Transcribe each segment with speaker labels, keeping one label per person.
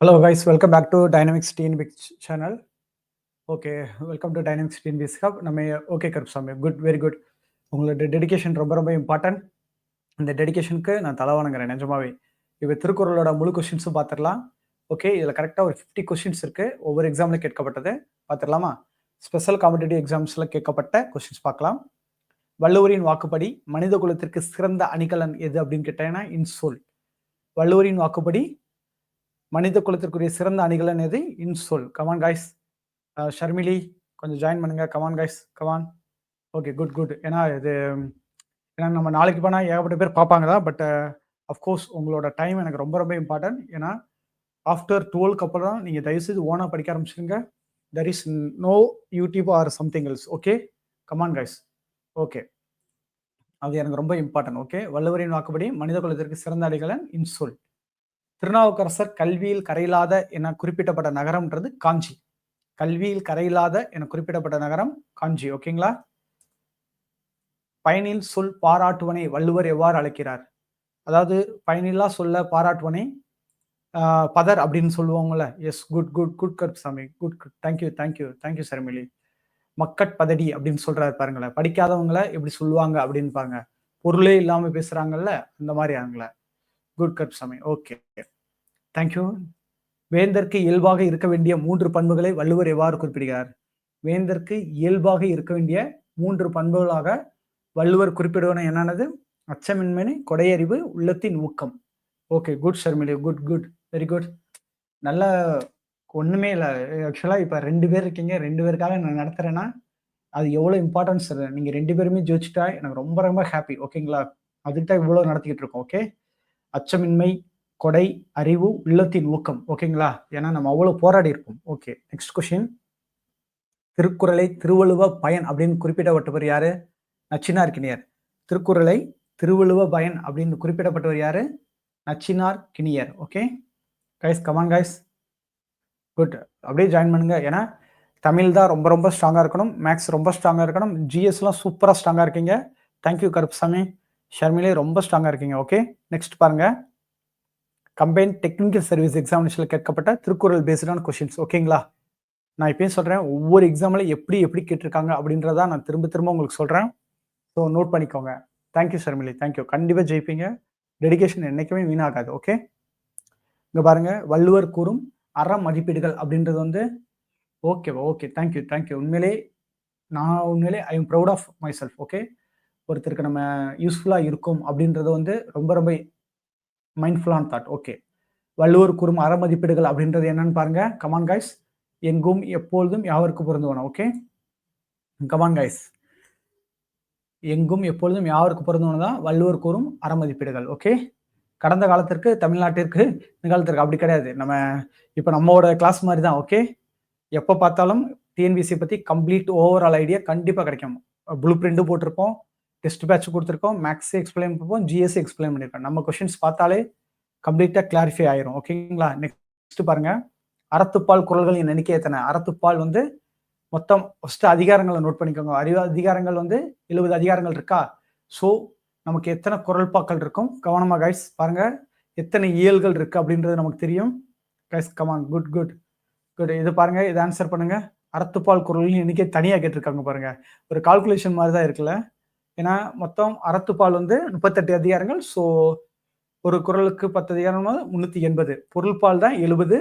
Speaker 1: Hello guys welcome welcome back to team TNBix channel okay welcome to dynamics TNPS hub நம்ம okay Karuppasamy good very good உங்களோட dedication ரொம்ப ரொம்ப important இந்த டெடிகேஷனுக்கு நான் தலை வணங்குறேன் நிஜமாவே. இப்போ திருக்குறளோட முழு கொஷின்ஸும் பார்த்துடலாம் ஓகே இதில் கரெக்டாக ஒரு ஃபிஃப்டி கொஷின்ஸ் இருக்குது ஒவ்வொரு எக்ஸாமில் கேட்கப்பட்டது. பார்த்துடலாமா ஸ்பெஷல் காம்படிட்டிவ் எக்ஸாம்ஸில் கேட்கப்பட்ட கொஷின்ஸ் பார்க்கலாம் வள்ளுவரின் வாக்குப்படி மனித குலத்திற்கு சிறந்த அணிகலன் எது அப்படின்னு கேட்டேன்னா இன்சொல். வள்ளுவரின் வாக்குப்படி மனித குலத்திற்குரிய சிறந்த அணிகலன் எது இன்சொல். கமான் காய்ஸ் ஷர்மிலி கொஞ்சம் ஜாயின் பண்ணுங்க. Come on guys come on okay good good ஏன்னா இது ஏன்னா நம்ம நாளைக்கு போனால் ஏகப்பட்ட பேர் பார்ப்பாங்க தான் பட் அஃப்கோர்ஸ் உங்களோட டைம் எனக்கு ரொம்ப ரொம்ப இம்பார்ட்டன்ட் ஏன்னா ஆஃப்டர் டுவெல்க்கு அப்புறம் நீங்கள் தயவுசெய்து ஓனாக படிக்க ஆரம்பிச்சிருங்க. There is no YouTube or something else okay come on guys okay அது எனக்கு ரொம்ப இம்பார்ட்டன்ட் ஓகே வள்ளுவரின் வாக்குப்படி மனித குலத்திற்கு சிறந்த அடிகளன் இன்சொல். திருநாவுக்கரசர் கல்வியில் கரையில்லாத என குறிப்பிடப்பட்ட நகரம்ன்றது காஞ்சி. கல்வியில் கரையில்லாத என குறிப்பிடப்பட்ட நகரம் காஞ்சி. ஓகேங்களா பயனில் சொல் பாராட்டுவனை வள்ளுவர் எவ்வாறு அழைக்கிறார்? அதாவது பயனில்லா சொல்ல பாராட்டுவனை பதர் அப்படின்னு சொல்லுவாங்கல்ல. எஸ் குட் குட் குட் கட் சாமி. Good good thank you thank you thank you Sharmili மக்கட் பதடி அப்படின்னு சொல்றாரு பாருங்களேன். படிக்காதவங்கள எப்படி சொல்லுவாங்க அப்படின்னு பாருங்க. பொருளே இல்லாம பேசுறாங்கல்ல அந்த மாதிரி ஆங்கள குட் கருப் சாமி ஓகே தேங்க்யூ வேந்தற்கு இயல்பாக இருக்க வேண்டிய மூன்று பண்புகளை வள்ளுவர் எவ்வாறு குறிப்பிடுகிறார்? வேந்தற்கு இயல்பாக இருக்க வேண்டிய மூன்று பண்புகளாக வள்ளுவர் குறிப்பிடுவன என்னன்னது அச்சமின்மனி கொடையறிவு உள்ளத்தின் ஊக்கம். Okay good Sharmili good good very good நல்ல ஒண்ணுமே இல்லை. ஆக்சுவலாக இப்போ ரெண்டு பேர் இருக்கீங்க. ரெண்டு பேருக்காக நான் நடத்துறேன்னா அது எவ்வளோ இம்பார்ட்டன்ஸ் நீங்கள் ரெண்டு பேருமே ஜோதிச்சிட்டா எனக்கு ரொம்ப ரொம்ப ஹாப்பி ஓகேங்களா அதுக்கு தான் இவ்வளோ நடத்திக்கிட்டு இருக்கோம். ஓகே அச்சமின்மை கொடை அறிவு உள்ளத்தின் ஊக்கம். ஓகேங்களா? ஏன்னா நம்ம அவ்வளோ போராடி இருப்போம். ஓகே நெக்ஸ்ட் கொஸ்டின் திருக்குறளை திருவள்ளுவ பயன் அப்படின்னு குறிப்பிடப்பட்டவர் யாரு? நச்சினார் கிணியர். திருக்குறளை திருவள்ளுவ பயன் அப்படின்னு குறிப்பிடப்பட்டவர் யாரு? நச்சினார் கிணியர். Okay guys come on guys good அப்படியே ஜாயின் பண்ணுங்க. ஏன்னா தமிழ் தான் ரொம்ப ரொம்ப ஸ்ட்ராங்காக இருக்கணும். மேக்ஸ் ரொம்ப ஸ்ட்ராங்காக இருக்கணும். ஜிஎஸ்லாம் சூப்பராக ஸ்ட்ராங்காக இருக்கீங்க. தேங்க்யூ கருப்சாமி ஷர்மிலே ரொம்ப ஸ்ட்ராங்காக இருக்கீங்க ஓகே நெக்ஸ்ட் பாருங்கள் கம்பைன் டெக்னிக்கல் சர்வீஸ் எக்ஸாமினேஷனில் கேட்கப்பட்ட திருக்குறள் பேஸ்டான கொஷின்ஸ் ஓகேங்களா நான் இப்பயும் சொல்கிறேன் ஒவ்வொரு எக்ஸாமில் எப்படி எப்படி கேட்டிருக்காங்க அப்படின்றத நான் திரும்ப திரும்ப உங்களுக்கு சொல்கிறேன் ஸோ நோட் பண்ணிக்கோங்க. Thank you Sharmili thank you கண்டிப்பாக ஜெயிப்பீங்க. டெடிகேஷன் என்றைக்குமே வீணாகாது ஓகே இங்கே பாருங்க வள்ளுவர் கூறும் அற மதிப்பீடுகள் அப்படின்றது வந்து ஓகேவா ஓகே தேங்க்யூ தேங்க்யூ உண்மையிலே நான் உண்மையிலே I am proud of myself okay ஒருத்தருக்கு நம்ம யூஸ்ஃபுல்லாக இருக்கும் அப்படின்றது வந்து ரொம்ப ரொம்ப மைண்ட்ஃபுல்லான தாட் ஓகே வள்ளுவர் கூறும் அறமதிப்பீடுகள் அப்படின்றது என்னன்னு பாருங்க. கமான் கைஸ் எங்கும் எப்பொழுதும் யாவருக்கு பொருந்துவன? ஓகே கமான் கைஸ் எங்கும் எப்பொழுதும் யாவருக்கு பொருந்துவன தான் வள்ளுவர் கூறும் அற மதிப்பீடுகள் ஓகே கடந்த காலத்திற்கு தமிழ்நாட்டிற்கு நிகழ்த்திற்கு அப்படி கிடையாது. நம்ம இப்போ நம்மளோட கிளாஸ் மாதிரி தான். ஓகே எப்போ பார்த்தாலும் டிஎன்பிசி பற்றி கம்ப்ளீட் ஓவரால் ஐடியா கண்டிப்பாக கிடைக்கும். ப்ளூ பிரிண்ட்டும் போட்டிருப்போம். டெஸ்ட் பேட்ச் கொடுத்துருக்கோம் மேக்ஸ் எக்ஸ்பிளைன் பண்ணுவோம் ஜிஎஸ் எக்ஸ்பிளைன் பண்ணியிருக்கோம் நம்ம கொஷின்ஸ் பார்த்தாலே கம்ப்ளீட்டாக கிளாரிஃபை ஆயிரும் ஓகேங்களா நெக்ஸ்ட் பாருங்க. அறத்துப்பால் குரல்களின் எண்ணிக்கை எத்தனை? அறத்துப்பால் வந்து மொத்தம் ஃபர்ஸ்ட் அதிகாரங்களை நோட் பண்ணிக்கோங்க. அறிவு அதிகாரங்கள் வந்து எழுபது அதிகாரங்கள் இருக்கா? ஸோ நமக்கு எத்தனை குரல் பாக்கள் இருக்கும்? கவனமாக கைஸ் பாருங்க. எத்தனை இயல்கள் இருக்கு அப்படின்றது நமக்கு தெரியும். Guys come on good good good இது பாருங்க இது ஆன்சர் பண்ணுங்க. அறத்துப்பால் குரல்களின் எண்ணிக்கை தனியாக கேட்டிருக்காங்க பாருங்க. ஒரு கால்குலேஷன் மாதிரி தான் இருக்குல்ல? ஏன்னா மொத்தம் அறத்துப்பால் வந்து முப்பத்தெட்டு அதிகாரங்கள். ஸோ ஒரு குரலுக்கு பத்து அதிகாரம் முந்நூற்றி எண்பது. பொருள்பால் தான் எழுபது.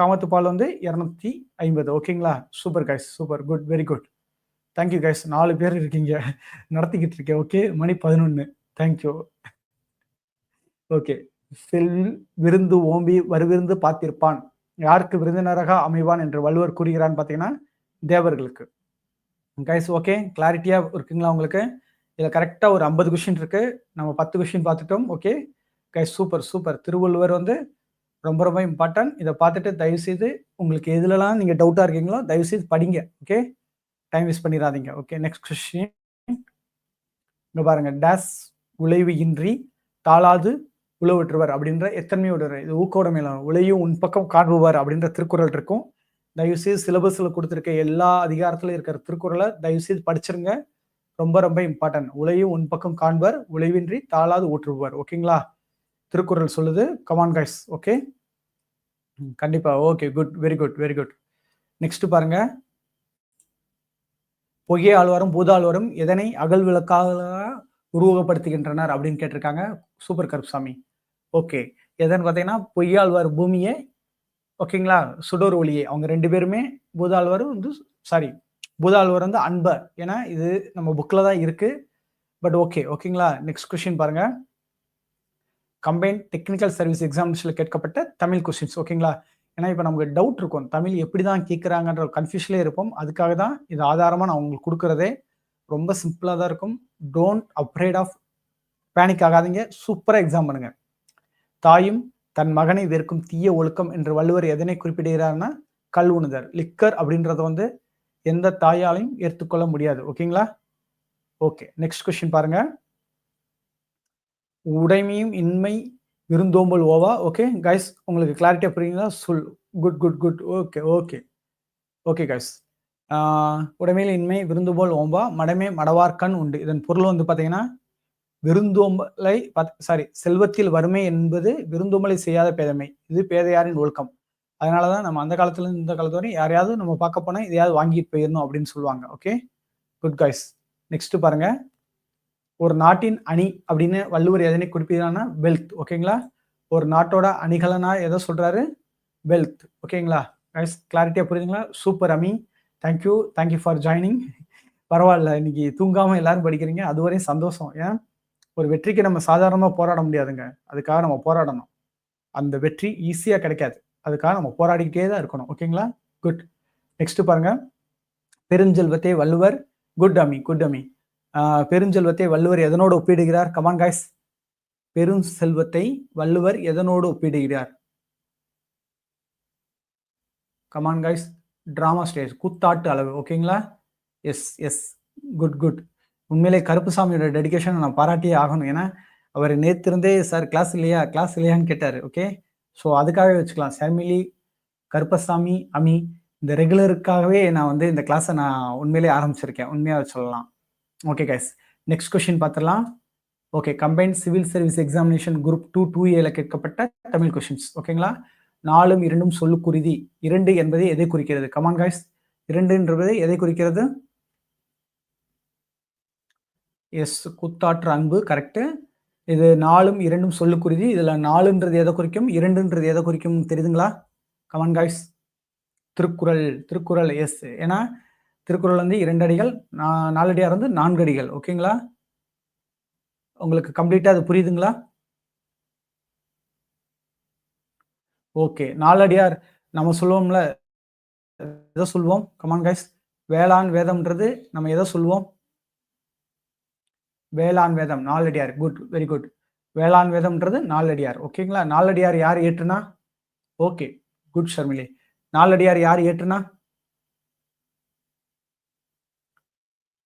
Speaker 1: காமத்துப்பால் வந்து இரநூத்தி ஐம்பது. ஓகேங்களா super guys super good very good thank you guys நாலு பேர் இருக்கீங்க. நடத்திக்கிட்டு இருக்கேன். ஓகே மணி பதினொன்று தேங்க்யூ ஓகே செல் விருந்து ஓம்பி வருவிருந்து பார்த்திருப்பான். யாருக்கு விருந்தினராக அமைவான் என்று வள்ளுவர் கூறுகிறான்னு பார்த்தீங்கன்னா தேவர்களுக்கு. கைஸ் ஓகே கிளாரிட்டியாக இருக்குங்களா உங்களுக்கு? இதில் கரெக்டாக ஒரு ஐம்பது கொஷின் இருக்கு. நம்ம பத்து கொஷின் பார்த்துட்டோம் okay guy super super Thiruvalluvar வந்து ரொம்ப ரொம்ப இம்பார்ட்டன்ட் இதை பார்த்துட்டு தயவுசெய்து உங்களுக்கு எதுலலாம் நீங்கள் டவுட்டாக இருக்கீங்களோ தயவுசெய்து படிங்க ஓகே டைம் வேஸ்ட் பண்ணிடாதீங்க ஓகே நெக்ஸ்ட் கொஸ்டின் இங்கே பாருங்க. டேஸ் உழைவு இன்றி தாளாது உழவுற்றுவர் அப்படின்ற எத்தன்மையோட இது ஊக்கோட உழையும் உன் பக்கம் காண்புவார் அப்படின்ற திருக்குறள் இருக்கும். தயவுசெய்து சிலபஸில் கொடுத்துருக்க எல்லா அதிகாரத்திலும் இருக்கிற திருக்குறளை தயவுசெய்து படிச்சிருங்க. ரொம்ப ரொம்ப இம்பார்ட்டன்ட் உழையும் உன் பக்கம் காண்பர் உழைவின்றி தாளாது ஊற்றுவார் ஓகேங்களா திருக்குறள் சொல்லுது கமான் கைஸ் ஓகே கண்டிப்பா. Okay. Good. Very good, very good. Next பாருங்க. பொய்கை ஆழ்வாரும், பூதாழ்வாரும் எதனை அகல் விளக்காக உருவகப்படுத்துகின்றனர் அப்படின்னு கேட்டிருக்காங்க. சூப்பர் கருப்சாமி. ஓகே. எதன்னு பார்த்தீங்கன்னா, பொய்யாழ்வார் பூமியை ஓகேங்களா? சுடர் ஒளியே. அவங்க ரெண்டு பேருமே பூதாழ்வாரும் வந்து சாரி பூதாழ்வார் வந்து அன்பர் ஏன்னா இது நம்ம புக்கில் தான் இருக்கு. But okay. ஓகேங்களா? நெக்ஸ்ட் கொஸ்டின் பாருங்க. கம்பைன் டெக்னிக்கல் சர்வீஸ் எக்ஸாம்ஸில் கேட்கப்பட்ட தமிழ் கொஸ்டின்ஸ் ஓகேங்களா? ஏன்னா இப்போ நமக்கு டவுட் இருக்கும். தமிழ் எப்படி தான் கேட்குறாங்கன்ற கன்ஃப்யூஷன்லயே இருப்போம். அதுக்காக தான் இது ஆதாரமாக நான் உங்களுக்கு கொடுக்குறதே ரொம்ப சிம்பிளாக தான் இருக்கும். டோன்ட் அப்ரேட் ஆஃப் பேனிக் ஆகாதீங்க. சூப்பராக எக்ஸாம் பண்ணுங்க. தாயும் தன் மகனை வெறுக்கும் தீய ஒழுக்கம் என்று வள்ளுவர் எதனை குறிப்பிடுகிறார்னா, கல்வுணுதர் லிக்கர் அப்படின்றத வந்து எந்த தாயாலையும் ஏற்றுக்கொள்ள முடியாது. ஓகேங்களா? ஓகே. நெக்ஸ்ட் கொஸ்டின் பாருங்க. உடைமையும் இன்மை விருந்தோம்பல் ஓவா. ஓகே. கைஸ் உங்களுக்கு கிளாரிட்டியா புரியுங்களா? சொல் good, good, good. Okay, okay. Okay guys. உடைமையில் இன்மை விருந்துபோல் ஓம்பா மடமே மடவார்கண் உண்டு. இதன் பொருள் வந்து பார்த்தீங்கன்னா, விருந்தோம்பலை சாரி செல்வத்தில் வறுமை என்பது விருந்தோம்பலை செய்யாத பேதைமை. இது பேதையாரின் ஒழுக்கம். அதனால தான் நம்ம அந்த காலத்துலேருந்து இந்த காலத்து வரையும் யாரையாவது நம்ம பார்க்க போனால் இதையாவது வாங்கிட்டு போயிடணும் அப்படின்னு சொல்லுவாங்க. ஓகே. குட் காய்ஸ் நெக்ஸ்ட் பாருங்க. ஒரு நாட்டின் அணி அப்படின்னு வள்ளுவர் எதனை குறிப்பிடுறான்னா வெல்த். ஓகேங்களா? ஒரு நாட்டோட அணிகலனா எதை சொல்றாரு? வெல்த். ஓகேங்களா? கைஸ் கிளாரிட்டியா புரியுதுங்களா? Super Ami. Thank you. Thank you for joining. பரவாயில்ல இன்னைக்கு தூங்காமல் எல்லாரும் படிக்கிறீங்க. அதுவரையும் சந்தோஷம். ஏன்? ஒரு வெற்றிக்கு நம்ம சாதாரணமாக போராட முடியாதுங்க. அதுக்காக நம்ம போராடணும். அந்த வெற்றி ஈஸியாக கிடைக்காது. அதுக்காக நம்ம போராடிக்கிட்டே தான் இருக்கணும். ஓகேங்களா? குட். நெக்ஸ்ட் பாருங்க. பெருஞ்செல்வத்தை வள்ளுவர் குட் அமி, குட் அமி. பெருஞ்செல்வத்தை வள்ளுவர் எதனோடு ஒப்பிடுகிறார்? Come on guys guys. பெரும் செல்வத்தை வள்ளுவர் எதனோடு ஒப்பிடுகிறார்? Come on guys guys. Drama stage. கூத்தாட்டு அளவு. ஓகேங்களா? Yes, yes. Good, good. உண்மையிலே கருப்புசாமியோட டெடிகேஷன நான் பாராட்டியே ஆகணும். ஏன்னா, அவர் நேத்திருந்தே சார் கிளாஸ் இல்லையா? கிளாஸ் இல்லையான்னு கேட்டார் ஓகே. ஸோ அதுக்காகவே வச்சுக்கலாம். ஷர்மிலி, கருப்பசாமி, அமி இந்த ரெகுலருக்காகவே நான் வந்து இந்த கிளாஸை நான் உண்மையிலேயே ஆரம்பிச்சிருக்கேன். உண்மையாக சொல்லலாம். Okay guys. நெக்ஸ்ட் கொஷின் பார்த்துடலாம். Okay. Combined civil service examination group 2 2ஏல கேட்கப்பட்ட தமிழ் கொஷின்ஸ் ஓகேங்களா? 4ம் 2ம் சொல்லுக்குறிதி. 2 என்பது எதை குறிக்கிறது? Come on guys. 2ன்றது எதை குறிக்கிறது? எஸ். கூத்தாற்று அன்பு கரெக்டு இது நாலும் இரண்டும் சொல்லுக்குருதி இதில் நாலுன்றது எதை குறிக்கும்? இரண்டுன்றது எதை குறிக்கும் தெரியுதுங்களா? Come on guys Thirukkural, Thirukkural yes. ஏன்னா திருக்குறள் வந்து இரண்டு அடிகள், நா நாலடியார் வந்து நான்கு அடிகள். ஓகேங்களா? உங்களுக்கு கம்ப்ளீட்டாக அது புரியுதுங்களா? ஓகே. நாலடியார் நம்ம சொல்லுவோம்ல. எதை சொல்வோம்? Come on on guys. வேளாண் வேதம்ன்றது நம்ம எதை சொல்வோம்? Velan Vedam. Naladiyar. Good. Very good. வேளாண் வேதம்ன்றது நாலடியார். ஓகேங்களா? நாலடியார் யார் ஏற்றுனா ஓகே. குட் ஷர்மிலி நாலடியார் யார் ஏற்றுனா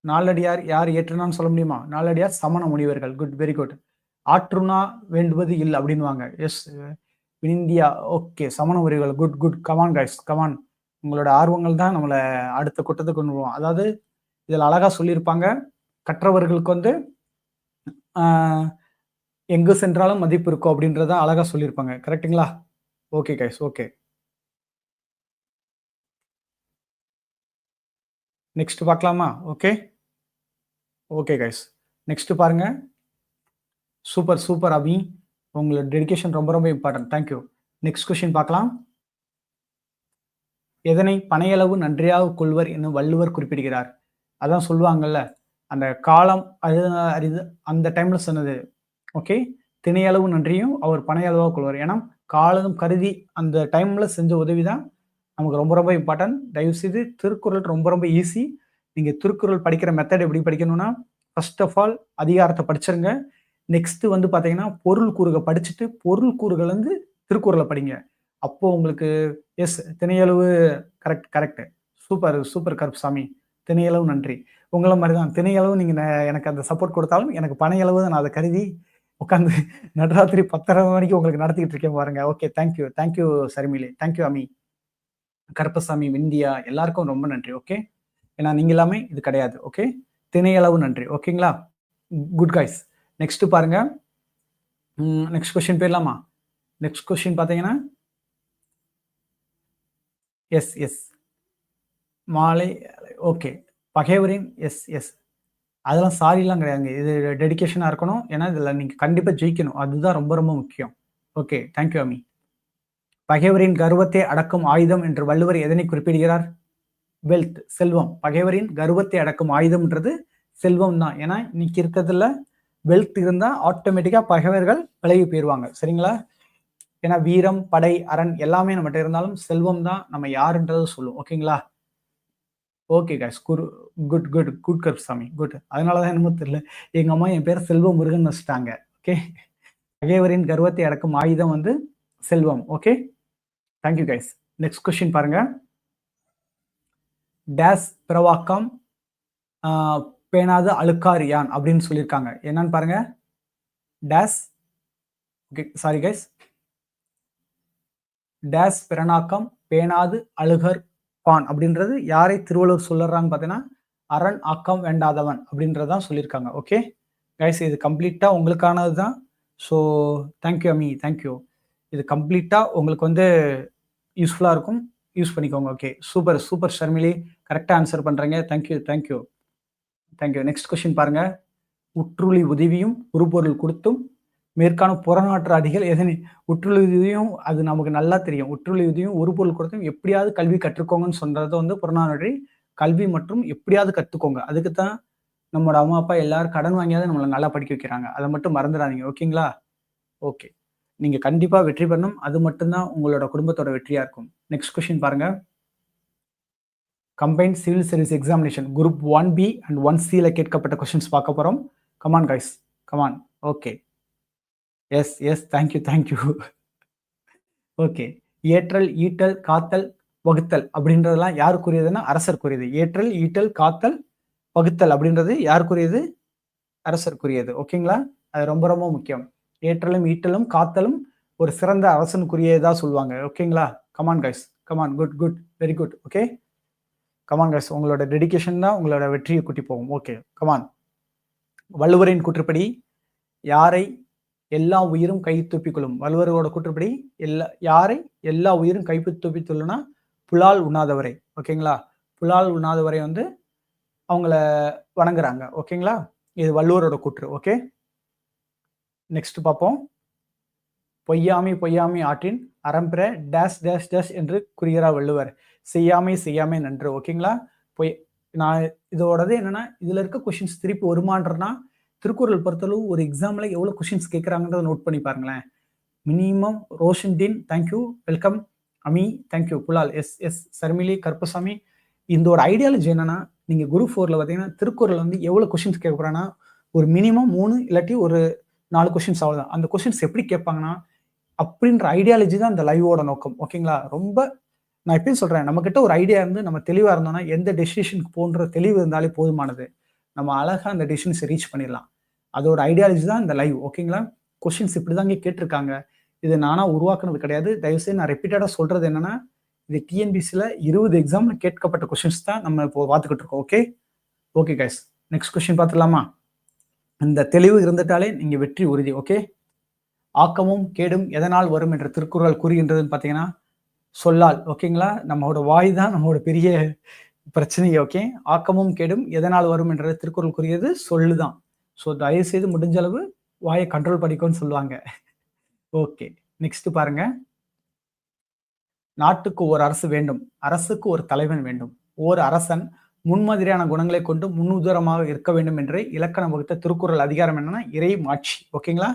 Speaker 1: நாலடியார் யார் ஏற்றுனான்னு சொல்ல முடியுமா? நாலடியார் சமண முனிவர்கள். குட். Very good. ஆற்றுனா வேண்டுவது இல்லை அப்படின்னுவாங்க. எஸ். இந்தியா. ஓகே. சமண முறைகள் good, good. Come on guys. Come on உங்களோட ஆர்வங்கள் தான் நம்மளை அடுத்த கூட்டத்துக்கு கொண்டு வருவோம் அதாவது இதில் அழகாக சொல்லியிருப்பாங்க. கற்றவர்களுக்கு வந்து எங்கு சென்றாலும் மதிப்பு இருக்கும் அப்படின்றத அழகா சொல்லியிருப்பாங்க. கரெக்ட்டுங்களா? Okay guys. ஓகே. நெக்ஸ்ட் பார்க்கலாமா? ஓகே. Okay guys. நெக்ஸ்ட் பாருங்க. Super, super Abhi. உங்களோட டெடிகேஷன் ரொம்ப ரொம்ப important. Thank you. Next question பார்க்கலாம். எதனை பனையளவு நன்றியாக கொள்வர் என வள்ளுவர் குறிப்பிடுகிறார்? அதான் சொல்லுவாங்கல்ல. அந்த காலம் அது அரிது அந்த டைம்ல சொன்னது. ஓகே. திணையளவு நன்றியும் அவர் பனையளவா கொள்வார். ஏன்னா காலம் கருதி அந்த டைம்ல செஞ்ச உதவி தான் நமக்கு ரொம்ப ரொம்ப இம்பார்ட்டன்ட். தயவுசெய்து திருக்குறள் ரொம்ப ரொம்ப ஈஸி. நீங்க திருக்குறள் படிக்கிற மெத்தட் எப்படி படிக்கணும்னா, ஃபர்ஸ்ட் ஆஃப் ஆல் அதிகாரத்தை படிச்சிருங்க. நெக்ஸ்ட் வந்து பார்த்தீங்கன்னா, பொருள் கூறுக படிச்சுட்டு, பொருள் கூறுகள் வந்து திருக்குறளை படிங்க. அப்போ உங்களுக்கு yes திணையளவு correct, correct. Super, super Karuppasamy. திணையளவு நன்றி. உங்களை மாதிரி தான். திணையளவு நீங்கள் எனக்கு அந்த சப்போர்ட் கொடுத்தாலும் எனக்கு பனையளவு நான் அதை கருதி உட்காந்து நடராத்திரி பத்தரை மணிக்கு உங்களுக்கு நடத்திக்கிட்டு இருக்கேன் பாருங்க. Okay. Thank you. Thank you thank you Ami. Karuppasamy, Vindhya எல்லாருக்கும் ரொம்ப நன்றி. ஓகே. ஏன்னா நீங்க எல்லாமே இது கிடையாது. ஓகே. திணையளவு நன்றி. ஓகேங்களா? Good guys. நெக்ஸ்ட் பாருங்க. நெக்ஸ்ட் கொஸ்டின் போயிடலாமா நெக்ஸ்ட் கொஸ்டின் பார்த்தீங்கன்னா எஸ் எஸ் மாலை ஓகே பகைவரின் எஸ் எஸ். அதெல்லாம் சாரிலாம் கிடையாதுங்க. இது டெடிகேஷனாக இருக்கணும். ஏன்னா இதில் நீங்கள் கண்டிப்பாக ஜெயிக்கணும். அதுதான் ரொம்ப ரொம்ப முக்கியம். ஓகே தேங்க்யூ அமி பகைவரின் கர்வத்தை அடக்கும் ஆயுதம் என்று வள்ளுவர் எதனை குறிப்பிடுகிறார்? வெல்த் செல்வம். பகைவரின் கர்வத்தை அடக்கும் ஆயுதம்ன்றது செல்வம் தான். ஏன்னா இன்னைக்கு இருக்கிறதுல வெல்த் இருந்தால் ஆட்டோமேட்டிக்காக பகைவர்கள் விலகி போயிடுவாங்க சரிங்களா? ஏன்னா வீரம் படை அரண் எல்லாமே நம்மகிட்ட இருந்தாலும் செல்வம் தான் நம்ம யாருன்றது சொல்லும். ஓகேங்களா ஓகே கைஸ் குரு good good good Karuppasamy. Good அதனால தான் என்னமோ தெரியல. எங்கள் அம்மா என் பேர் செல்வம் முருகன் வச்சுட்டாங்க. ஓகே பகைவரின் கர்வத்தை அடக்கும் ஆயுதம் வந்து செல்வம். Okay thank you guys next question பாருங்க. டேஸ் பிரவாக்கம் பேணாது அழுக்கார் யான் அப்படின்னு சொல்லியிருக்காங்க. என்னன்னு பாருங்க. டேஸ் ஓகே சாரி கைஸ் டேஸ் பிறனாக்கம் பேணாது அழுகர் பான் அப்படின்றது யாரை திருவள்ளுவர் சொல்லுறாங்க பார்த்தீங்கன்னா அரண் ஆக்கம் வேண்டாதவன் அப்படின்றதான் சொல்லியிருக்காங்க. ஓகே கைஸ் இது கம்ப்ளீட்டாக உங்களுக்கானது தான் ஸோ தேங்க்யூ அமி தேங்க்யூ இது கம்ப்ளீட்டாக உங்களுக்கு வந்து யூஸ்ஃபுல்லாக இருக்கும். யூஸ் பண்ணிக்கோங்க. ஓகே சூப்பர் சூப்பர் ஷர்மிலி கரெக்டாக ஆன்சர் பண்ணுறீங்க thank you thank you thank you next question பாருங்கள் உற்றுளி உதவியும் உருப்பொருள் கொடுத்தும் மேற்கான புறநாற்று அடிகள் எதனை உற்றுழுதியும் அது நமக்கு நல்லா தெரியும். உற்றுழுதியும் ஒரு பொருள் கொடுத்தும் எப்படியாவது கல்வி கற்றுக்கோங்கன்னு சொல்றது வந்து புறநானூற்றி கல்வி மற்றும் எப்படியாவது கற்றுக்கோங்க. அதுக்கு தான் நம்மளோட அம்மா அப்பா எல்லாரும் கடன் வாங்கியாவது நம்மளை நல்லா படிக்க வைக்கிறாங்க. அதை மட்டும் மறந்துடாதீங்க. ஓகேங்களா? ஓகே. நீங்க கண்டிப்பா வெற்றி பெறணும். அது மட்டும்தான் உங்களோட குடும்பத்தோட வெற்றியா இருக்கும். நெக்ஸ்ட் கொஸ்டின் பாருங்க. Combine civil service examination group one B and one சியில் கேட்கப்பட்ட கொஸ்டின்ஸ் பார்க்க போகிறோம் come on guys come on okay yes yes thank you thank you okay ஏற்றல் ஈட்டல் காத்தல் வகுத்தல் அப்படின்றதெல்லாம் யாருக்குரியதுன்னா அரசருக்குரியது. ஏற்றல் ஈட்டல் காத்தல் வகுத்தல் அப்படின்றது யாருக்குரியது? அரசருக்குரியது. ஓகேங்களா அது ரொம்ப ரொம்ப முக்கியம். ஏற்றலும் ஈட்டலும் காத்தலும் ஒரு சிறந்த அரசனுக்குரியதா சொல்லுவாங்க. ஓகேங்களா come on guys come on good good very good okay come on guys உங்களோட டெடிக்கேஷன் தான் உங்களோட வெற்றியை கூட்டி போகும். ஓகே கமான் வள்ளுவரின் கூற்றுப்படி யாரை எல்லா உயிரும் கை தூப்பிக்கொள்ளும் வள்ளுவரோட கூற்றுப்படி எல்லா யாரை எல்லா உயிரும் கை துப்பித்துள்ளனா புலால் உண்ணாதவரை. ஓகேங்களா? புலால் உண்ணாதவரை வந்து அவங்கள வணங்குறாங்க. ஓகேங்களா? இது வள்ளுவரோட கூற்று. ஓகே? நெக்ஸ்ட் பார்ப்போம். பொய்யாமை பொய்யாமை ஆற்றின் அறம்பிற டேஷ் டேஷ் டேஷ் என்று கூறுகிறார் வள்ளுவர். செய்யாமை செய்யாமை நன்று. ஓகேங்களா? பொய் நான் இதோடது என்னன்னா இதுல இருக்க கொஷின்ஸ் திருப்பி வருமான்றனா திருக்குறள் பொறுத்தளவு ஒரு எக்ஸாமில் எவ்வளோ கொஷின்ஸ் கேட்குறாங்கன்றத நோட் பண்ணி பாருங்களேன். Minimum Roshan dean thank you welcome Ami thank you புலால் எஸ் எஸ் சர்மிலி கருப்பசாமி இதோட ஐடியாலஜி என்னன்னா நீங்கள் குரூப் ஃபோரில் பார்த்தீங்கன்னா திருக்குறள் வந்து எவ்வளோ கொஷின்ஸ் கேட்குறாங்கன்னா ஒரு மினிமம் மூணு இல்லாட்டி ஒரு நாலு கொஷின்ஸ் அவ்வளோதான் அந்த கொஷின்ஸ் எப்படி கேட்பாங்கன்னா அப்படின்ற ஐடியாலஜி தான் அந்த லைவோட நோக்கம். ஓகேங்களா ரொம்ப நான் எப்பயும் சொல்கிறேன் நம்மக்கிட்ட ஒரு ஐடியா இருந்து நம்ம தெளிவாக இருந்தோம்னா எந்த டெசிஷனுக்கு போன்ற தெளிவு இருந்தாலே போதுமானது. நம்ம அழகாக அந்த டெசிஷன்ஸை ரீச் பண்ணிடலாம். அதோட ஐடியாலஜி தான் இந்த லைவ் ஓகேங்களா கொஷின்ஸ் இப்படி தாங்க கேட்டிருக்காங்க. இது நானாக உருவாக்குனது கிடையாது. தயவுசெய்து நான் ரெப்பீட்டடாக சொல்கிறது என்னென்னா இது டிஎன்பிசியில் இருபது எக்ஸாமில் கேட்கப்பட்ட கொஷின்ஸ் தான் நம்ம இப்போ பார்த்துக்கிட்டு இருக்கோம் okay okay guys next question பார்த்துடலாமா? இந்த தெளிவு இருந்துட்டாலே நீங்கள் வெற்றி உறுதி ஓகே ஆக்கமும் கேடும் எதனால் வரும் என்ற திருக்குறள் கூறுகின்றதுன்னு பார்த்தீங்கன்னா சொல்லால் ஓகேங்களா நம்மளோட வாய் தான் நம்மளோட பெரிய பிரச்சனை ஓகே ஆக்கமும் கேடும். எதனால் வரும் என்ற திருக்குறள் கூறியது சொல்லுதான். ஸோ தயவு செய்து முடிஞ்ச அளவு வாயை கண்ட்ரோல் பண்ணிக்கோன்னு சொல்லுவாங்க. ஓகே நெக்ஸ்ட் பாருங்க. நாட்டுக்கு ஒரு அரசு வேண்டும். அரசுக்கு ஒரு தலைவன் வேண்டும். ஓர் அரசன் முன்மாதிரியான குணங்களை கொண்டு முன்னுதாரமாக இருக்க வேண்டும் என்று இலக்கணம் வகுத்த திருக்குறள் அதிகாரம் என்னன்னா இறை மாட்சி. ஓகேங்களா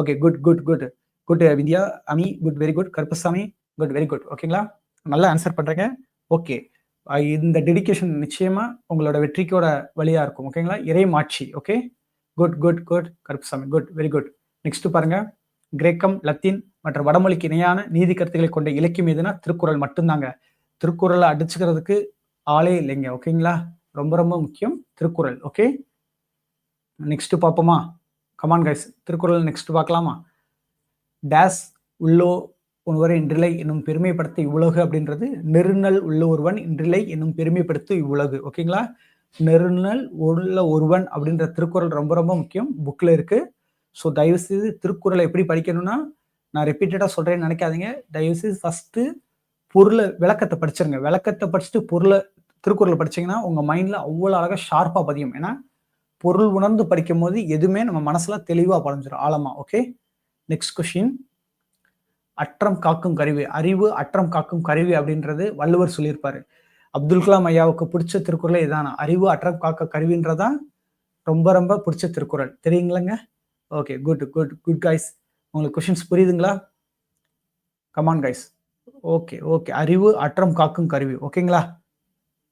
Speaker 1: okay good good good good Vidya Ami good very good Karuppasamy good very good ஓகேங்களா நல்லா ஆன்சர் பண்றீங்க. ஓகே இந்த டெடிக்கேஷன் நிச்சயமா உங்களோட வெற்றிக்கோட வழியா இருக்கும். ஓகேங்களா இறை மாட்சி. Okay good good good Karuppasamy good very good next பாருங்க. கிரேக்கம் லத்தீன் மற்றும் வடமொழிக்கு இணையான நீதி கருத்துக்களை கொண்ட இலக்கியம் எதுனா திருக்குறள் மட்டும்தாங்க. திருக்குறளை அடிச்சுக்கிறதுக்கு ஆளே இல்லைங்க. ஓகேங்களா ரொம்ப ரொம்ப முக்கியம். திருக்குறள். ஓகே நெக்ஸ்ட் பார்ப்போமா? Come on guys Thirukkural next பார்க்கலாமா? டேஸ் உள்ளோ ஒருவரை இன்றிலை என்னும் பெருமைப்படுத்த இவ்வுலகு அப்படின்றது நெருநல் உள்ள ஒருவன் இன்றிலை என்னும் பெருமைப்படுத்த இவ்வுலகு. ஓகேங்களா நெருநல் உள்ள ஒருவன் அப்படின்ற திருக்குறள் ரொம்ப ரொம்ப முக்கியம். புக்கில் இருக்கு. ஸோ தயவுசெய்து திருக்குறளை எப்படி படிக்கணும்னா நான் ரிப்பீட்டடாக சொல்கிறேன்னு நினைக்காதீங்க. தயவுசெய்து ஃபஸ்ட்டு பொருளை விளக்கத்தை படிச்சிருங்க. விளக்கத்தை படிச்சுட்டு பொருளை திருக்குறளை படிச்சீங்கன்னா உங்கள் மைண்டில் அவ்வளோ அழகாக ஷார்ப்பாக பதியும். ஏன்னா பொருள் உணர்ந்து படிக்கும் போது எதுவுமே நம்ம மனசில் தெளிவாக பதிஞ்சிடும் ஆழமாக ஓகே நெக்ஸ்ட் கொஷின் அற்றம் காக்கும் கருவி அறிவு அற்றம் காக்கும் கருவி அப்படின்றது வள்ளுவர் சொல்லியிருப்பாரு. அப்துல் கலாம் ஐயாவுக்கு பிடிச்ச திருக்குறளே இதானா? அறிவு அற்றம் காக்க கருவின்றதான் ரொம்ப ரொம்ப பிடிச்ச Thirukkural. தெரியுங்களங்க? Okay good good good guys உங்களுக்கு கொஷின்ஸ் புரியுதுங்களா? Come on guys okay okay அறிவு அற்றம் காக்கும் கருவி. ஓகேங்களா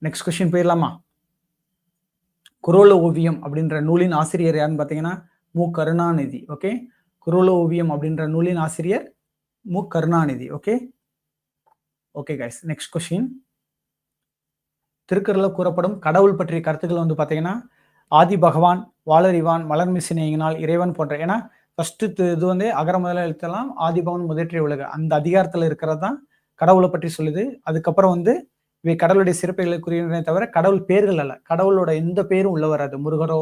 Speaker 1: நெக்ஸ்ட் கொஷின் போயிடலாமா? குரோல ஓவியம் அப்படின்ற நூலின் ஆசிரியர் யாருன்னு பார்த்தீங்கன்னா மு. கருணாநிதி. ஓகே குரோல ஓவியம் அப்படின்ற நூலின் ஆசிரியர் Mu Karunanidhi okay okay guys next question திருக்குறளில் கூறப்படும் கடவுள் பற்றிய கருத்துக்கள் வந்து பார்த்தீங்கன்னா ஆதி பகவான் வாளறிவான் மலர் இறைவன் போன்ற ஏன்னா ஃபர்ஸ்ட் இது வந்து அகர முதல எழுத்தெல்லாம் ஆதிபவன் முதற்றிய உலக. அந்த அதிகாரத்தில் இருக்கிறது தான் கடவுளை பற்றி சொல்லுது. அதுக்கப்புறம் வந்து இவை கடவுளுடைய சிறப்புகளை குறியினே தவிர கடவுள் பேர்கள் அல்ல. கடவுளோட எந்த பேரும் உள்ள வராது. முருகரோ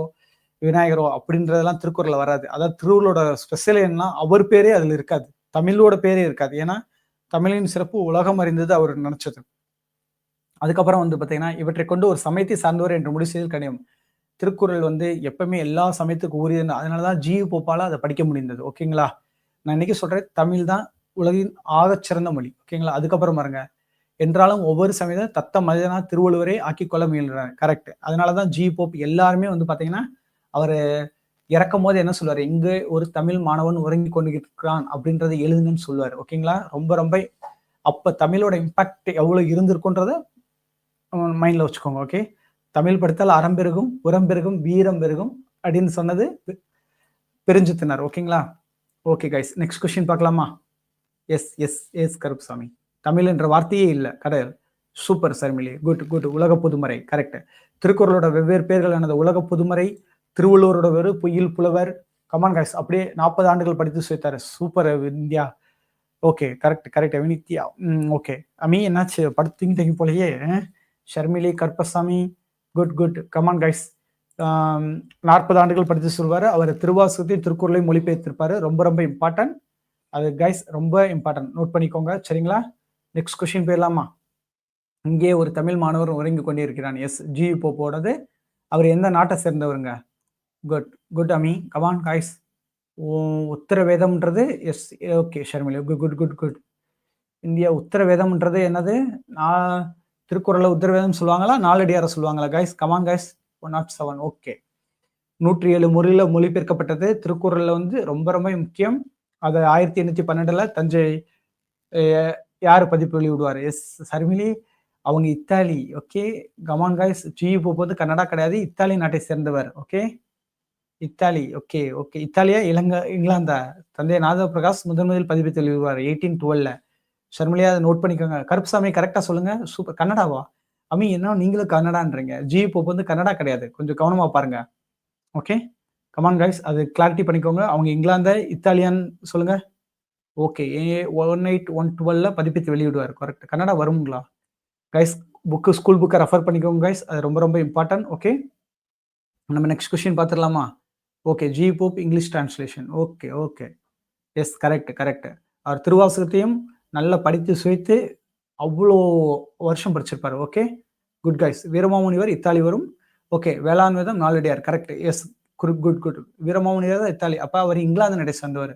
Speaker 1: விநாயகரோ அப்படின்றதெல்லாம் திருக்குறளில் வராது. அதாவது திருவள்ளோட ஸ்பெஷல் என்ன அவர் பேரே அதில் இருக்காது. தமிழோட பேரே இருக்காது. ஏன்னா தமிழின் சிறப்பு உலகம் அறிந்தது அவர் நினைச்சது. அதுக்கப்புறம் வந்து பார்த்தீங்கன்னா இவற்றை கொண்டு ஒரு சமயத்தை சார்ந்தவர் என்று முடிச்சதில் செய்தல் கடினம். திருக்குறள் வந்து எப்பவுமே எல்லா சமயத்துக்கும் உரியது அதனால தான் ஜீவ போப்பால அதை படிக்க முடிந்தது. ஓகேங்களா? நான் இன்னைக்கு சொல்றேன் தமிழ் தான் உலகின் ஆகச்சிறந்த மொழி. ஓகேங்களா? அதுக்கப்புறம் பாருங்க. என்றாலும் ஒவ்வொரு சமயத்தை தத்த மனிதனா திருவள்ளுவரே ஆக்கி கொள்ள முயல்றாரு கரெக்ட் அதனாலதான் ஜி போப் எல்லாருமே வந்து பாத்தீங்கன்னா அவர் இறக்கும் போது என்ன சொல்லுவார்? இங்கு ஒரு தமிழ் மாணவன் உறங்கி கொண்டு இருக்கிறான் அப்படின்றத எழுதுங்கன்னு சொல்லுவார். ஓகேங்களா? ரொம்ப ரொம்ப அப்ப தமிழோட இம்பாக்ட் எவ்வளவு இருந்திருக்குன்றத மைண்ட்ல வச்சுக்கோங்க ஓகே? தமிழ் படித்தால் அறம் பெருகும் உரம் பெருகும் வீரம் பெருகும் அப்படின்னு சொன்னது பிரிஞ்சு ஓகேங்களா? ஓகே கைஸ் நெக்ஸ்ட் கொஸ்டின் பார்க்கலாமா? Yes yes yes Karuppasamy. Tamil என்ற வார்த்தையே இல்லை கடல் சூப்பர் சர்மிலி குட் குட் உலக புதுமறை. கரெக்ட் திருக்குறளோட வெவ்வேறு பேர்கள் ஆனது உலக புதுமறை திருவள்ளுவரோட வேறு பொய்யில் புலவர். கமான் கைஸ் அப்படியே நாற்பது ஆண்டுகள் படித்து சேர்த்தாரு super India. Okay correct correct Vinithya okay Ami என்னாச்சு? படுத்து திங்கி தங்கி போலயே Sharmili Karuppasamy good good come on guys நாற்பது ஆண்டுகள் படித்து சொல்வார். அவர் திருவாசகத்தை திருக்குறளை மொழிபெயர்த்திருப்பாரு. ரொம்ப ரொம்ப இம்பார்ட்டன்ட் அது கைஸ் ரொம்ப இம்பார்ட்டன்ட் நோட் பண்ணிக்கோங்க. சரிங்களா? நெக்ஸ்ட் கொஸ்டின் போயிடலாமா? இங்கே ஒரு தமிழ் மாணவர் உறங்கி கொண்டிருக்கிறான். எஸ் ஜி போப்போடது அவர் எந்த நாட்டை சேர்ந்தவருங்க? Good good Ami come on guys உத்தரவேதம்ன்றது yes okay Sharmili good good good good India உத்தரவேதம்ன்றது என்னது? நான் திருக்குறளில் உத்தரவேதம் சொல்லுவாங்களா? நாலடியாரை சொல்லுவாங்களா guys come on guys one nought seven okay நூற்றி ஏழு முறையில் மொழிபெயர்க்கப்பட்டது. திருக்குறளில் வந்து ரொம்ப ரொம்ப முக்கியம். அது ஆயிரத்தி எண்ணூற்றி பன்னெண்டில் தஞ்சை யார் பதிப்பு வெளியிடுவார்? எஸ் சர்மிலி அவங்க Italy. Okay come on guys G போது கன்னடா கிடையாது. இத்தாலி நாட்டை சேர்ந்தவர். ஓகே இத்தாலி ஓகே ஓகே இத்தாலியா இலங்க இங்கிலாந்தா? தந்தை நாத பிரகாஷ் முதன் முதல் பதிவு தெளிவார் எயிட்டீன் டுவெல்ல ஷர்மிலியா அதை நோட் பண்ணிக்கோங்க. கருப்புசாமி கரெக்டாக சொல்லுங்க. சூப்பர் கன்னடாவா? அம்மி என்ன நீங்களும் கன்னடான்றீங்க. ஜி போப் வந்து கன்னடா கிடையாது. கொஞ்சம் கவனமாக பாருங்க. ஓகே கமான் கைஸ் அது கிளாரிட்டி பண்ணிக்கோங்க. அவங்க இங்கிலாந்த இத்தாலியான் சொல்லுங்க. ஓகே ஏ ஒன் எயிட் ஒன் டுவெல்ல பதிப்பித்து வெளியிடுவார். கரெக்ட் கன்னடா வருங்களா? கைஸ் புக்கு ஸ்கூல் புக்கை ரெஃபர் பண்ணிக்கோங்க கைஸ் அது ரொம்ப ரொம்ப இம்பார்ட்டன்ட் ஓகே நம்ம நெக்ஸ்ட் கொஸ்டின் பார்த்துடலாமா? Okay G Pope English translation okay okay yes correct correct அவர் திருவாசகத்தையும் நல்லா படித்து சுவைத்து அவ்வளோ வருஷம் படிச்சிருப்பார் okay good guys Veeramamunivar Italy வரும். ஓகே வேளாண் வேதம் Naladiyar correct yes good good good Veeramamunivar தான் இத்தாலி. அப்போ அவர் இங்கிலாந்து நடை சேர்ந்தவர்.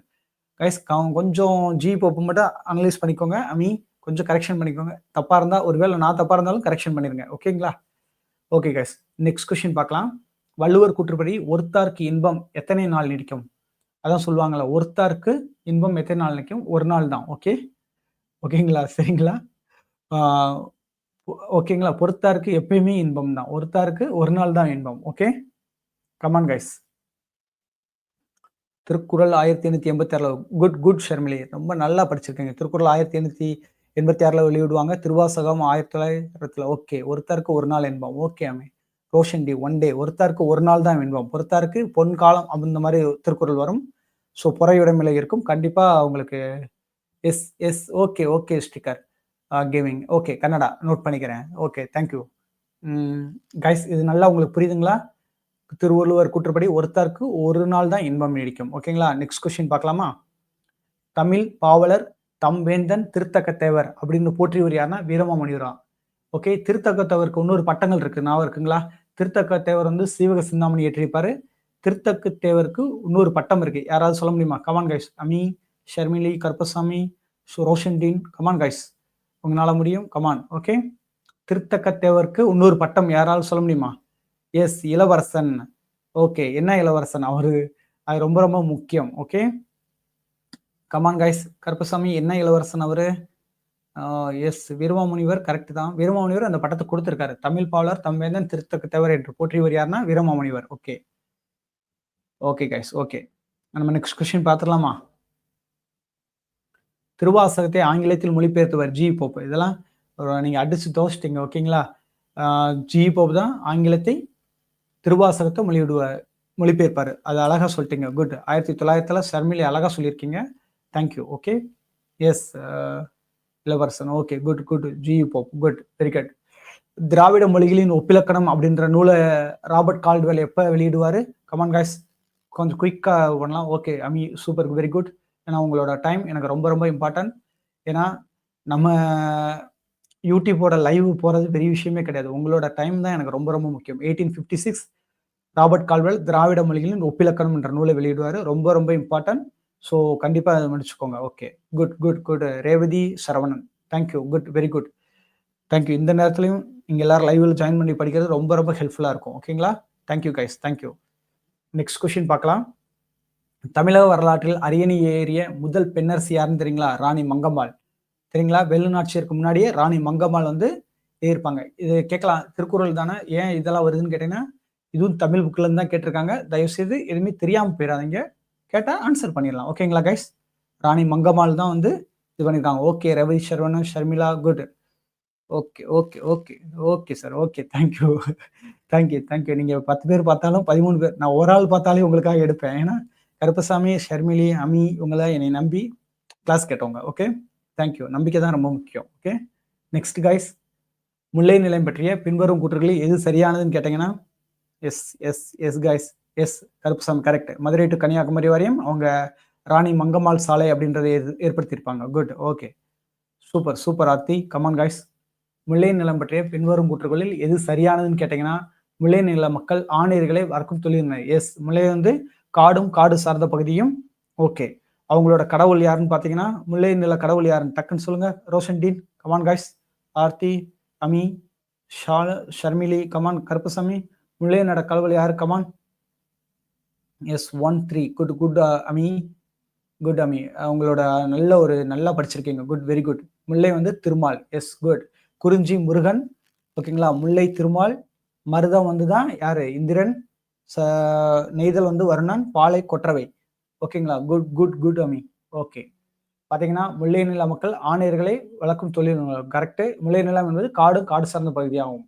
Speaker 1: கைஸ் கொஞ்சம் ஜி போப்பு மட்டும் அனலைஸ் பண்ணிக்கோங்க. ஐ மீன் கொஞ்சம் கரெக்ஷன் பண்ணிக்கோங்க. தப்பாக இருந்தால் ஒருவேளை நான் தப்பாக இருந்தாலும் கரெக்ஷன் பண்ணிடுங்க ஓகேங்களா ஓகே கைஸ் நெக்ஸ்ட் கொஷின் பார்க்கலாம். வள்ளுவர் கூற்றுப்படி ஒருத்தாருக்கு இன்பம் எத்தனை நாள் நீடிக்கும்? அதான் சொல்லுவாங்களா ஒருத்தார்க்கு இன்பம் எத்தனை நாள் நிற்கும் ஒரு நாள் தான் ஓகே ஓகேங்களா சரிங்களா? ஓகேங்களா பொறுத்தாருக்கு எப்பயுமே இன்பம் தான். ஒருத்தாருக்கு ஒரு நாள் தான் இன்பம் ஓகே கமான் கைஸ் திருக்குறள் ஆயிரத்தி எண்ணூத்தி எண்பத்தி ஆறுல குட் குட் ஷர்மிலி ரொம்ப நல்லா படிச்சிருக்கீங்க. திருக்குறள் ஆயிரத்தி எண்ணூத்தி எண்பத்தி ஆறுல வெளியிடுவாங்க. திருவாசகம் ஆயிரத்தி தொள்ளாயிரத்துல ஓகே ஒருத்தருக்கு ஒரு நாள் இன்பம் okay Ami Roshan D one day ஒருத்தாருக்கு ஒரு நாள் தான் இன்பம் ஒருத்தாருக்கு பொன் காலம் அந்த மாதிரி திருக்குறள் வரும். ஸோ புறையுடைமையில இருக்கும். கண்டிப்பா உங்களுக்கு yes yes okay okay sticker gaming okay Kannada note பண்ணிக்கிறேன். ஓகே தேங்க்யூ கைஸ் இது நல்லா உங்களுக்கு புரியுதுங்களா? திருவள்ளுவர் கூற்றுப்படி ஒருத்தருக்கு ஒரு நாள் தான் இன்பம் நீடிக்கும். ஓகேங்களா நெக்ஸ்ட் கொஸ்டின் பார்க்கலாமா? தமிழ் பாவலர் தம் வேந்தன் திருத்தக்கத்தேவர் அப்படின்னு போற்றியவர் யாருன்னா வீரமாமுனிவரா. ஓகே திருத்தக்கத்தேவருக்கு இன்னொரு பட்டங்கள் இருக்கு நான் இருக்குங்களா? திருத்தக்க தேவர் வந்து சீவக சிந்தாமணி ஏற்றிருப்பாரு. திருத்தக்கத்தேவருக்கு இன்னொரு பட்டம் இருக்கு. யாராவது சொல்ல முடியுமா? Come on guys Ami Sharmili Karuppasamy ரோஷன்டீன் come on guys உங்களால முடியும். கமான் ஓகே திருத்தக்கத்தேவருக்கு இன்னொரு பட்டம் யாராவது சொல்ல முடியுமா? எஸ் இளவரசன். ஓகே என்ன இளவரசன்? அவரு அது ரொம்ப ரொம்ப முக்கியம் ஓகே கமான் கைஸ் கருப்பசாமி என்ன இளவரசன் அவரு? எஸ் வீரமாமுனிவர் கரெக்ட் தான். வீரமாமுனிவர் அந்த பட்டத்தை கொடுத்துருக்காரு. தமிழ் பாவலர் தம்பேந்தன் திருத்தக்கு தேவர் என்று போற்றியவர் யாருன்னா Veeramamunivar. Okay okay guys okay நம்ம நெக்ஸ்ட் கொஸ்டின் பார்த்துடலாமா? திருவாசகத்தை ஆங்கிலத்தில் மொழிபெயர்த்தவர் ஜி போப் இதெல்லாம் நீங்கள் நீங்க அடிச்சு தோச்சிட்டீங்க ஓகேங்களா ஜி போப் தான் ஆங்கிலத்தை திருவாசகத்தை மொழிவிடுவார் மொழிபெயர்ப்பார். அது அழகா சொல்லிட்டீங்க. குட் ஆயிரத்தி தொள்ளாயிரத்துல சர்மிலி அழகா சொல்லியிருக்கீங்க. Thank you okay yes Ilavarasan okay good good G Pope good very good திராவிட மொழிகளின் ஒப்பிலக்கணம் அப்படின்ற நூலை ராபர்ட் கால்டுவெல் எப்போ வெளியிடுவார்? கமான் காய்ஸ் கொஞ்சம் குயிக்காக பண்ணலாம். Okay Ami super very good ஏன்னா உங்களோட டைம் எனக்கு ரொம்ப ரொம்ப இம்பார்ட்டன்ட் ஏன்னா நம்ம யூடியூப்போட லைவ் போகிறது பெரிய விஷயமே கிடையாது. உங்களோட டைம் தான் எனக்கு ரொம்ப ரொம்ப முக்கியம். Eighteen fifty six Robert Caldwell திராவிட மொழிகளின் ஒப்பிலக்கணம் என்ற நூலை வெளியிடுவார். ரொம்ப ரொம்ப இம்பார்ட்டன்ட் ஸோ கண்டிப்பாக அதை முடிச்சுக்கோங்க. Okay good good good Revathi Saravanan. Thank you good very good thank you இந்த நேரத்துலையும் நீங்கள் எல்லாரும் லைவில் ஜாயின் பண்ணி படிக்கிறது ரொம்ப ரொம்ப ஹெல்ப்ஃபுல்லாக இருக்கும். ஓகேங்களா thank you guys thank you next question பார்க்கலாம். தமிழக வரலாற்றில் அரியணை ஏறிய முதல் பெண்ணரசி யாருன்னு தெரியுங்களா? ராணி மங்கம்மாள் சரிங்களா வெள்ளுநாட்சியருக்கு முன்னாடியே ராணி மங்கம்மாள் வந்து ஏறிப்பாங்க இது கேட்கலாம். திருக்குறள் தானே? ஏன் இதெல்லாம் வருதுன்னு கேட்டீங்கன்னா இதுவும் தமிழ் புக்கில் இருந்து தான் கேட்டிருக்காங்க. தயவுசெய்து எதுவுமே தெரியாமல் போயிடாதீங்க. கேட்டால் ஆன்சர் பண்ணிடலாம். ஓகேங்களா கைஸ் ராணி மங்கம்மாள் தான் வந்து இது பண்ணியிருக்காங்க okay Ravi Saravanan Sharmila good okay okay okay okay sir okay thank you thank you thank you நீங்கள் பத்து பேர் பார்த்தாலும் பதிமூணு பேர் நான் ஒரு ஆள் பார்த்தாலே உங்களுக்காக எடுப்பேன். ஏன்னா கருப்பசாமி ஷர்மிலி அமி இவங்கள என்னை நம்பி கிளாஸ் கேட்டவங்க. ஓகே தேங்க்யூ நம்பிக்கை தான் ரொம்ப முக்கியம். ஓகே நெக்ஸ்ட் கைஸ் முல்லை நிலையம் பற்றிய பின்வரும் கூற்றுகளில் எது சரியானதுன்னு கேட்டிங்கன்னா yes yes yes guys yes Karuppasamy correct Madurai to Kanyakumari வரையும் அவங்க ராணி மங்கம்மாள் சாலை அப்படின்றத ஏற்படுத்தியிருப்பாங்க. Good okay super super Aarthi. Come on guys முல்லை நிலம் பற்றிய பின்வரும் கூற்றுகளில் எது சரியானதுன்னு கேட்டிங்கன்னா முல்லை நில மக்கள் ஆணையர்களை வறக்கும் தொழில் எஸ் முல்லை வந்து காடும் காடு சார்ந்த பகுதியும் ஓகே அவங்களோட கடவுள் யாருன்னு பார்த்தீங்கன்னா முல்லை நில கடவுள் யாருன்னு டக்குன்னு சொல்லுங்க. Roshan Deen come on guys Aarthi Ami ஷால Sharmili come on Karuppusamy. முல்லை நட கடவுள் யாரு? Come on yes one three good good Ami good Ami அவங்களோட நல்ல ஒரு நல்லா படிச்சிருக்கீங்க. குட் வெரி குட் முல்லை வந்து திருமால். எஸ் குட் குறிஞ்சி முருகன். ஓகேங்களா? முல்லை திருமால். மருதம் வந்து தான் யாரு? இந்திரன். ச நெய்தல் வந்து வருணன். பாலை கொற்றவை. ஓகேங்களா? Good good good Ami okay பார்த்தீங்கன்னா முல்லை நில மக்கள் ஆணையர்களை வளர்க்கும் தொழில் கரெக்டு முல்லை நிலம் என்பது காடு காடு சார்ந்த பகுதியாகும்.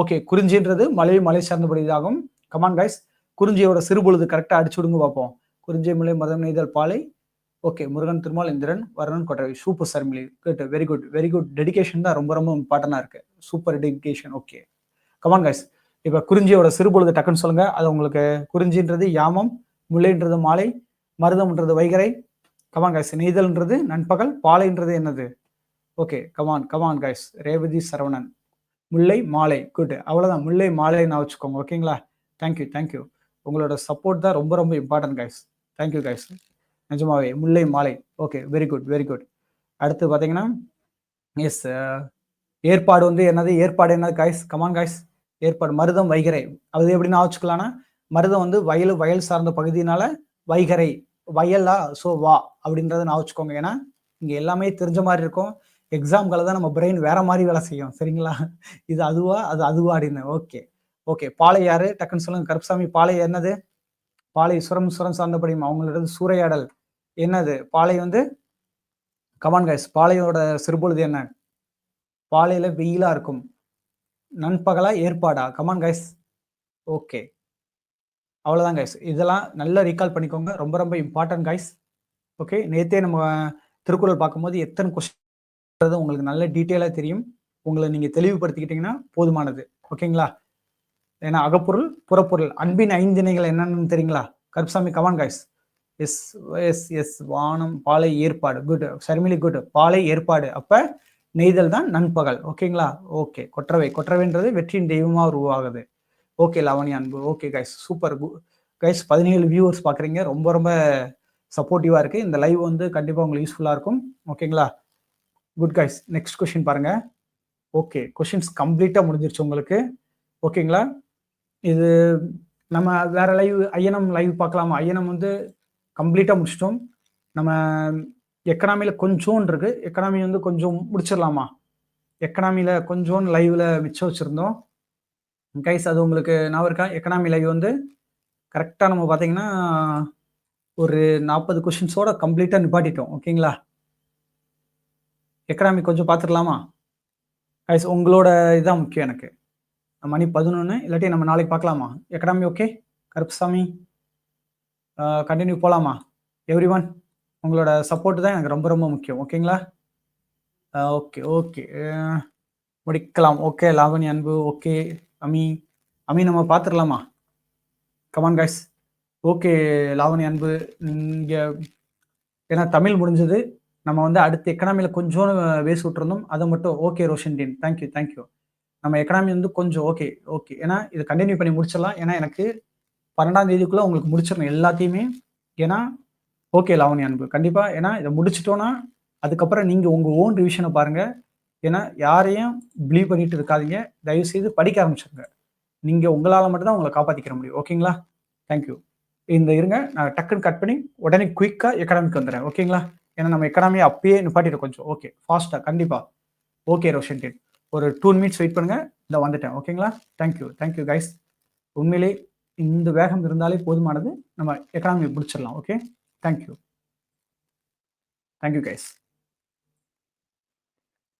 Speaker 1: ஓகே குறிஞ்சின்றது மலை மலை சார்ந்த பகுதியாகும். கமான் கைஸ் குறிஞ்சியோட சிறுபொழுது கரெக்டாக அடிச்சு விடுங்க பார்ப்போம். குறிஞ்சி முல்லை மதம் நெய்தல் பாலை. Okay Murugan Thirumal Indiran Varanan Kottavai super Sharmili good very good very good dedication தான் ரொம்ப ரொம்ப இம்பார்ட்டனாக இருக்கு. Super dedication okay come on guys இப்போ குறிஞ்சியோட சிறுபொழுது டக்குன்னு சொல்லுங்க. அது உங்களுக்கு குறிஞ்சின்றது யாமம் முல்லைன்றது மாலை மருதம்ன்றது வைகரை. கமான் கைஸ் நெய்தல்ன்றது நண்பகல் பாலைன்றது என்னது? Okay come on come on guys Revathi Saravanan. முல்லை மாலை குட் அவ்வளோதான் முல்லை மாலை நான் வச்சுக்கோங்க ஓகேங்களா தேங்க்யூ தேங்க்யூ உங்களோட சப்போர்ட் தான் ரொம்ப ரொம்ப இம்பார்ட்டன்ட் கைஸ் தேங்க்யூ கைஸ் நிஜமாவே முல்லை மாலை. Okay very good very good அடுத்து பார்த்தீங்கன்னா எஸ் uh, ஏற்பாடு வந்து என்னது? ஏற்பாடு என்னது காய்ஸ் கமான் காய்ஸ் ஏற்பாடு மருதம் வைகரை. அது எப்படின்னு ஆச்சுக்கலாம்னா மருதம் வந்து வயல் வயல் சார்ந்த பகுதியினால வைகரை வயலா ஸோ வா அப்படின்றத நான் வச்சுக்கோங்க. ஏன்னா இங்கே எல்லாமே தெரிஞ்ச மாதிரி இருக்கும். எக்ஸாம்களை தான் நம்ம பிரெயின் வேற மாதிரி வேலை செய்யும். சரிங்களா? இது அதுவா? அது அதுவா அப்படின்னு. ஓகே ஓகே பாளையாறு டக்குன்னு சொல்லுங்க கருப்பசாமி பாலை என்னது? பாலை சுரம் சுரம் சார்ந்தபடியும் அவங்களோட சூறையாடல். என்னது? பாலை வந்து கமான் கைஸ் பாலையோட சிறுபொழுது என்ன? பாலையில வெயிலா இருக்கும். நண்பகலா ஏற்பாடா? Come on guys okay. அவ்வளோதான் கைஸ் இதெல்லாம் நல்லா ரீகால் பண்ணிக்கோங்க. ரொம்ப ரொம்ப இம்பார்ட்டன்ட் கைஸ் ஓகே நேத்தே நம்ம திருக்குறள் பார்க்கும்போது எத்தனை கொஸ்டின் உங்களுக்கு நல்ல டீட்டெயிலாக தெரியும். உங்களை நீங்கள் தெளிவுபடுத்திக்கிட்டீங்கன்னா போதுமானது. ஓகேங்களா? ஏன்னா அகப்பொருள் புறப்பொருள் அன்பின் ஐந்திணைகள் என்னன்னு தெரியுங்களா? Karuppasamy come on guys yes yes yes வானம் பாலை ஏற்பாடு குட் சர்மிலி குட் பாலை ஏற்பாடு. அப்ப நெய்தல் தான் நண்பகல் ஓகேங்களா? ஓகே கொற்றவை. கொற்றவைன்றது வெற்றியின் தெய்வமா உருவாகுது. Okay Lavani Anbu. Okay guys super guys பதினேழு வியூவர்ஸ் பார்க்குறீங்க. ரொம்ப ரொம்ப சப்போர்ட்டிவாக இருக்குது இந்த லைவ் வந்து கண்டிப்பாக உங்களுக்கு யூஸ்ஃபுல்லாக இருக்கும். ஓகேங்களா? குட் கைஸ் நெக்ஸ்ட் கொஷின் பாருங்க. ஓகே கொஷின்ஸ் கம்ப்ளீட்டாக முடிஞ்சிருச்சு உங்களுக்கு. ஓகேங்களா? இது நம்ம வேற லைவ் ஐயனம் லைவ் பார்க்கலாமா? ஐயனம் வந்து கம்ப்ளீட்டாக முடிச்சிட்டோம். நம்ம எக்கனாமியில் கொஞ்சோன்னு இருக்கு. எக்கனாமி வந்து கொஞ்சம் முடிச்சிடலாமா? எக்கனாமியில் கொஞ்சோன்னு லைவ்ல மிச்சம் வச்சுருந்தோம். கைஸ் அது உங்களுக்கு நான் இருக்கா? எக்கனாமி லைவ் வந்து கரெக்டாக நம்ம பார்த்தீங்கன்னா ஒரு நாற்பது கொஷின்ஸோட கம்ப்ளீட்டாக நிப்பாட்டிட்டோம். ஓகேங்களா எக்கனாமி கொஞ்சம் பார்த்துடலாமா? கைஸ் உங்களோட இதுதான் முக்கியம் எனக்கு. மணி பதினொன்று இல்லாட்டி நம்ம நாளைக்கு பார்க்கலாமா? எக்கனாமி ஓகே கருப்புசாமி கண்டினியூ போகலாமா எவ்ரி ஒன் உங்களோட சப்போர்ட் தான் எனக்கு ரொம்ப ரொம்ப முக்கியம். ஓகேங்களா ஓகே ஓகே முடிக்கலாம். ஓகே லாவணி அன்பு ஓகே அமி அமி நம்ம பார்த்துடலாமா? கமான் கைஸ் ஓகே லாவணி அன்பு இங்கே ஏன்னா தமிழ் முடிஞ்சது. நம்ம வந்து அடுத்த எக்கனாமியில் கொஞ்சோன்னு வேஸ்ட் விட்டுருந்தோம். அதை மட்டும் okay Roshan Deen thank you thank you நம்ம எக்கனாமி வந்து கொஞ்சம் ஓகே ஓகே ஏன்னா இது கண்டினியூ பண்ணி முடிச்சிடலாம். ஏன்னா எனக்கு பன்னெண்டாம் தேதிக்குள்ளே உங்களுக்கு முடிச்சிடணும் எல்லாத்தையுமே. ஏன்னா ஓகே லாவணி அன்பு கண்டிப்பாக ஏன்னா இதை முடிச்சிட்டோன்னா அதுக்கப்புறம் நீங்கள் உங்கள் ஓன் ரிவிஷனை பாருங்கள் ஏன்னா யாரையும் பிலீவ் பண்ணிட்டு இருக்காதீங்க. தயவு செய்து படிக்க ஆரம்பிச்சிருங்க. நீங்கள் உங்களால் மட்டும்தான் உங்களை காப்பாற்றிக்கிற முடியும். ஓகேங்களா தேங்க்யூ இந்த இருங்க நான் டக்குன்னு கட் பண்ணி உடனே குயிக்காக எக்கனாமிக்கு வந்துடுறேன். ஓகேங்களா ஏன்னா நம்ம எக்கனாமியை அப்பயே நிப்பாட்டிட்டு கொஞ்சம். ஓகே ஃபாஸ்ட்டாக கண்டிப்பாக ஓகே ரோஷன் டேட் ஒரு டூ மினிட்ஸ் வெயிட் பண்ணுங்கள் இந்த வந்துட்டேன். ஓகேங்களா தேங்க்யூ தேங்க்யூ கைஸ் உண்மையிலே இந்த வேகம் இருந்தாலே போதுமானது. நம்ம எக்கனாமி முடிச்சிடலாம். Okay thank you thank you guys